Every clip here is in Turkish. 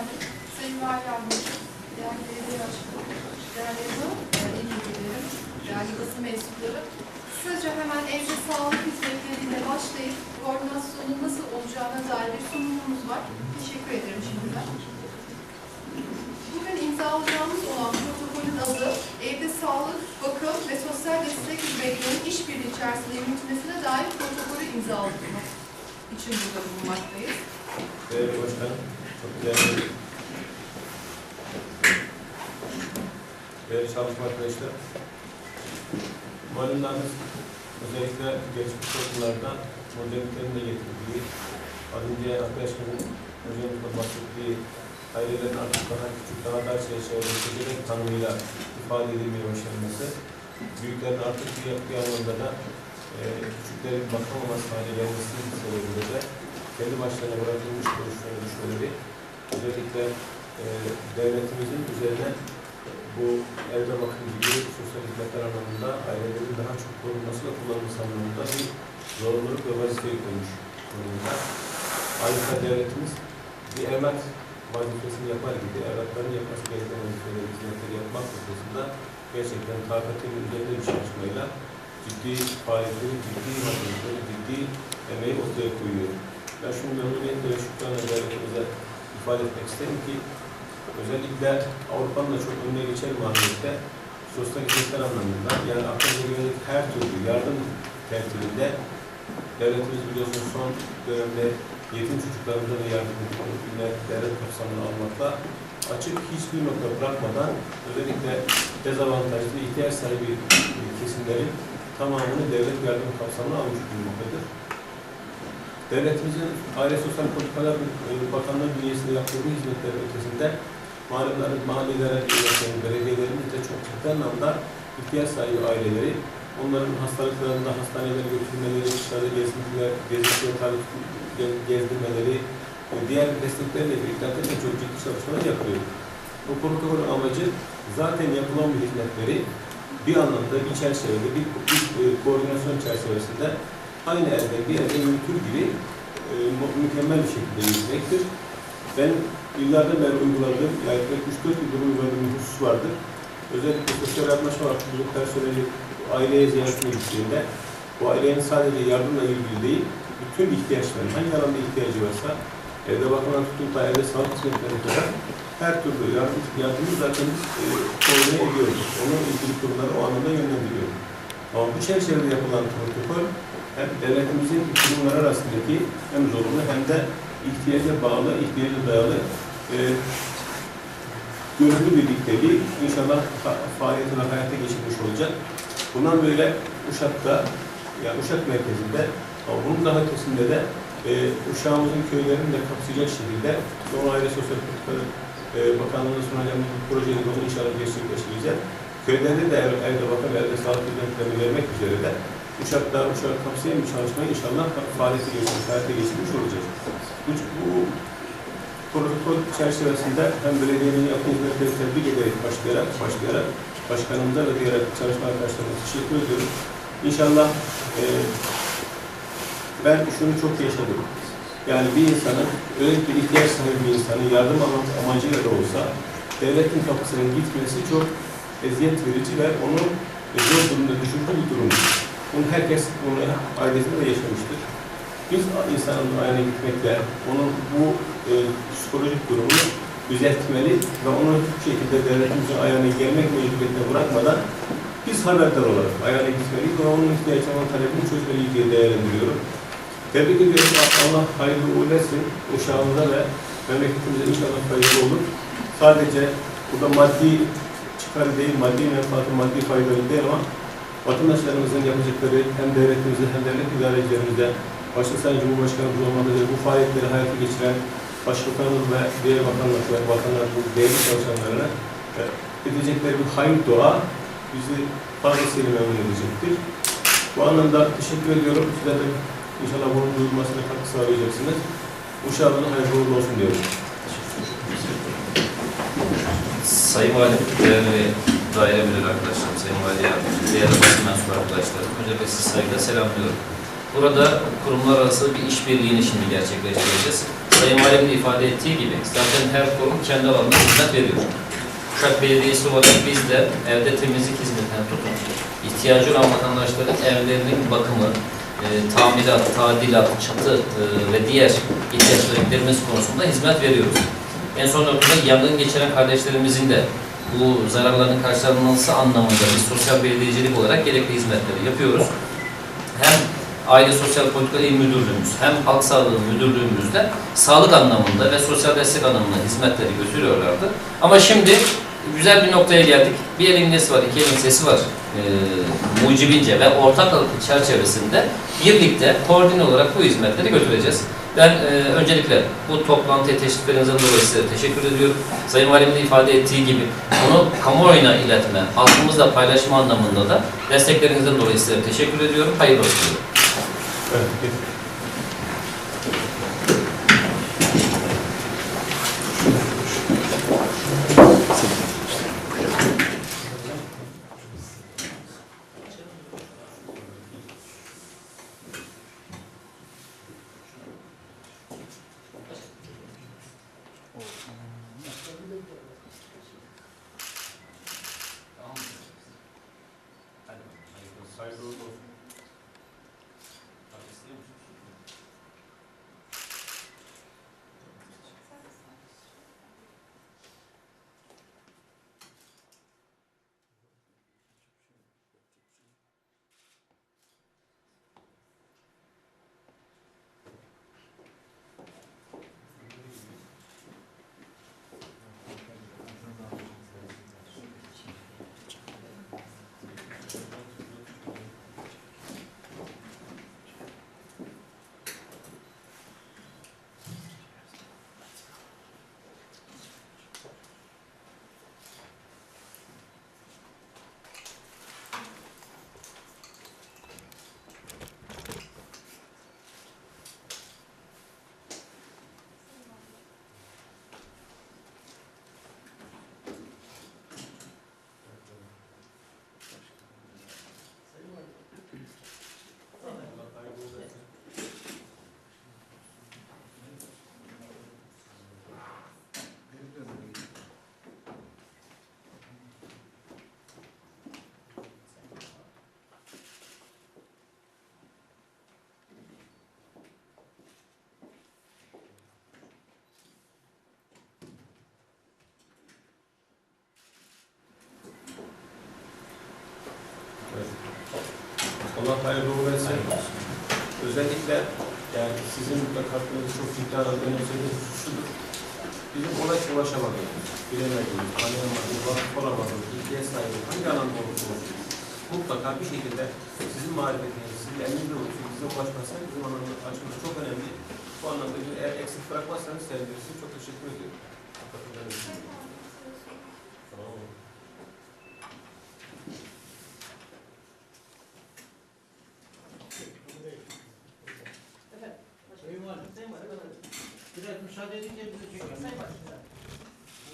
Valim, Sayın Vali Yardımcı, değerli belediye başkanı, değerli yazı, değerli ilgililerim, değerli basın mensupları. Kısaca hemen evde sağlık hizmetleriyle başlayıp koordinasyonun nasıl olacağına dair bir sunumumuz var. Teşekkür ederim şimdiden. Bugün imzalayacağımız olan protokolün adı Evde Sağlık, Bakım ve Sosyal Destek Hizmetlerinin işbirliği içerisinde yürütmesine dair protokolü imzalamak için burada bulunmaktayız. Değerli Başkan, çok değerli, değerli çalışma arkadaşlar. Malumunuz özellikle geçmiş toplumlarda modernitenin de getirdiği, az önce arkadaşımın hocamızla bahsettiği ailelerin artık daha küçük, daha dar çerçevede seçerek tanımıyla ifade edilmeye başlanması, büyüklerin artık bir, bir anlamda da e, küçüklerin bakamaması hale gelmesi sebebiyle de kendi başlarına bırakılmış görüşleri, düşünceleri özellikle e, devletimizin üzerine bu evde bakım gibi sosyal hizmetler anlamında ailelerin daha çok korunması ve kullanılması anlamında bir zorunluluk ve vazife yüklemiş durumda. Ayrıca devletimiz bir evlat vazifesini yapar gibi evlatların yapması gereken vazifeleri, hizmetleri yapmak noktasında gerçekten takatinin üzerinde bir çalışmayla ciddi faaliyetleri, ciddi hazırlıkları, ciddi emeği ortaya koyuyor. Ben şunu memnuniyetle ve şükranla devletimize ifade etmek isterim ki özellikle Avrupa'nın da çok önüne geçen mahiyette sosyal hizmetler anlamında yani aklımıza gelecek her türlü yardım tertibinde devletimiz biliyorsunuz son dönemde yetim çocuklarımıza da yardım edilme devlet kapsamını almakla açık hiçbir nokta bırakmadan özellikle dezavantajlı ihtiyaç sahibi kesimlerin tamamını devlet yardım kapsamına almış bulunmaktadır. Devletimizin Aile Sosyal Politikalar e, Bakanlığı bünyesinde yaptığı bu hizmetlerin ötesinde mahalleler, mahallelere, devletlerin, belediyelerin de çok ciddi anlamda ihtiyaç sahibi aileleri, onların hastalıklarında hastanelere götürmeleri, dışarıda gezintiler, gezintiler tabi ge- gezdirmeleri, e, diğer desteklerle birlikte de çok ciddi çalışmalar yapıyor. Bu protokolün amacı zaten yapılan bu hizmetleri bir anlamda bir çerçevede, bir, bir e, koordinasyon çerçevesinde aynı elde bir yerde yürütür gibi e, mükemmel bir şekilde yürütmektir. Ben yıllardan beri uyguladığım, yaklaşık 3-4 yıldır uyguladığım bir husus vardır. Özellikle sosyal anlaşma hakkında personeli aileye ziyaretine gittiğinde bu ailenin sadece yardımla ilgili değil, bütün ihtiyaçları, hangi alanda ihtiyacı varsa, evde bakılan tutun da evde sağlık hizmetlerine kadar her türlü yardım, yardımı zaten e, koordine ediyoruz. Onun ilgili kurumları o anlamda yönlendiriyoruz. Ama bu çerçevede yapılan protokol hem devletimizin kurumlar arasındaki hem zorunlu hem de ihtiyaca bağlı, ihtiyaca dayalı e, gönüllü birlikteliği inşallah fa- faaliyetine hayata geçirmiş olacak. Bundan böyle Uşak'ta, yani Uşak merkezinde ama bunun daha ötesinde de e, Uşak'ımızın köylerini de kapsayacak şekilde Doğu Aile Sosyal Politikaları e, Bakanlığı'nın sunacağımız bu projeyi de inşallah gerçekleştireceğiz. Köylerde de ev, evde bakım, evde sağlık hizmetlerini vermek üzere de Uşak'ta Uşak kapsayan bir çalışmayı inşallah faaliyete geçirmiş, hayata geçirmiş olacağız. Bu, bu protokol çerçevesinde hem belediyenin yaptığı hizmetleri tebrik ederek başlayarak, başlayarak başkanımıza ve diğer çalışma arkadaşlarıma teşekkür ediyorum. İnşallah e, ben şunu çok yaşadım. Yani bir insanın, özellikle ihtiyaç sahibi bir insanın yardım almak amacıyla da olsa devletin kapısına gitmesi çok eziyet verici ve onu zor durumda düşürücü bir durum. Bunu herkes bunu ailesinde de yaşamıştır. Biz insanın ayağına gitmekle onun bu e, psikolojik durumunu düzeltmeli ve onu hiçbir şekilde devletimizin ayağına gelmek mecburiyetine bırakmadan biz haberdar olarak ayağına gitmeliyiz ve onun ihtiyaç olan talebini çözmeliyiz diye değerlendiriyorum. Tebrik ediyorum. Allah hayırlı uğurlu etsin. Uşağımıza ve memleketimize inşallah hayırlı olur. Sadece burada maddi çıkar değil, maddi menfaatı, maddi faydalı değil ama vatandaşlarımızın yapacakları hem devletimize hem devlet idarecilerimize, başta Sayın Cumhurbaşkanımız olmak üzere bu faaliyetleri hayata geçiren Başbakanımız ve diğer bakanlar bakanlar bu değerli çalışanlarına e, edecekleri bir hayır dua bizi fazlasıyla memnun edecektir. Bu anlamda teşekkür ediyorum. Sizler de inşallah bunun duyulmasına katkı sağlayacaksınız. Uşağımızın hayırlı uğurlu olsun diyorum. Sayın Valim, değerli daire müdür arkadaşlarım, Sayın Vali Yardımcı, değerli basın mensubu arkadaşlarım, öncelikle sizi saygıyla selamlıyorum. Burada kurumlar arası bir işbirliğini şimdi gerçekleştireceğiz. Sayın Valim de ifade ettiği gibi zaten her kurum kendi alanında hizmet veriyor. Uşak Belediyesi olarak biz de evde temizlik hizmetinden tutun. İhtiyacı olan vatandaşların evlerinin bakımı, e, tamirat, tadilat, çatı e, ve diğer ihtiyaçları gidermesi konusunda hizmet veriyoruz. En son noktada yangın geçiren kardeşlerimizin de bu zararların karşılanması anlamında biz sosyal belediyecilik olarak gerekli hizmetleri yapıyoruz. Hem Aile Sosyal Politika Müdürlüğümüz hem Halk Sağlığı Müdürlüğümüzde sağlık anlamında ve sosyal destek anlamında hizmetleri götürüyorlardı. Ama şimdi güzel bir noktaya geldik. Bir elin nesi var, iki elin sesi var. Ee, mucibince ve ortak çerçevesinde birlikte koordine olarak bu hizmetleri götüreceğiz. Ben e, öncelikle bu toplantıya teşriflerinizden dolayı size teşekkür ediyorum. Sayın Valim de ifade ettiği gibi bunu kamuoyuna iletme, halkımızla paylaşma anlamında da desteklerinizden dolayı size teşekkür ediyorum. Hayırlı olsun. Evet. Allah hayırlı uğurlu etsin. Özellikle yani sizin de katkınızı çok ciddi arada önemsediğiniz şudur. Bizim ona ulaşamadığımız, bilemediğimiz, tanıyamadığımız, vakıf olamadığımız, ihtiyaç sahibi hangi alanda olursa olsun mutlaka bir şekilde sizin marifetiniz, sizin elinizde olursa bize ulaşmazsanız bizim anlamda açmamız çok önemli. Bu anlamda eğer eksik bırakmazsanız sevinirsiniz. Çok teşekkür ediyorum. Katkılarınız için. Tamam mı? Sayın Valim. Biraz müsaade edince bizi çekelim.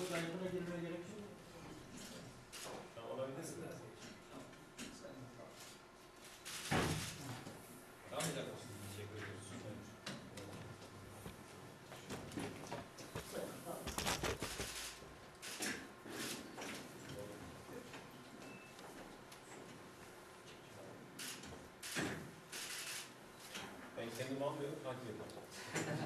Bu kadar yakına girmeye gerek yok. Tamam, olabilirsin. Ben kendim almıyorum, takip ediyorum.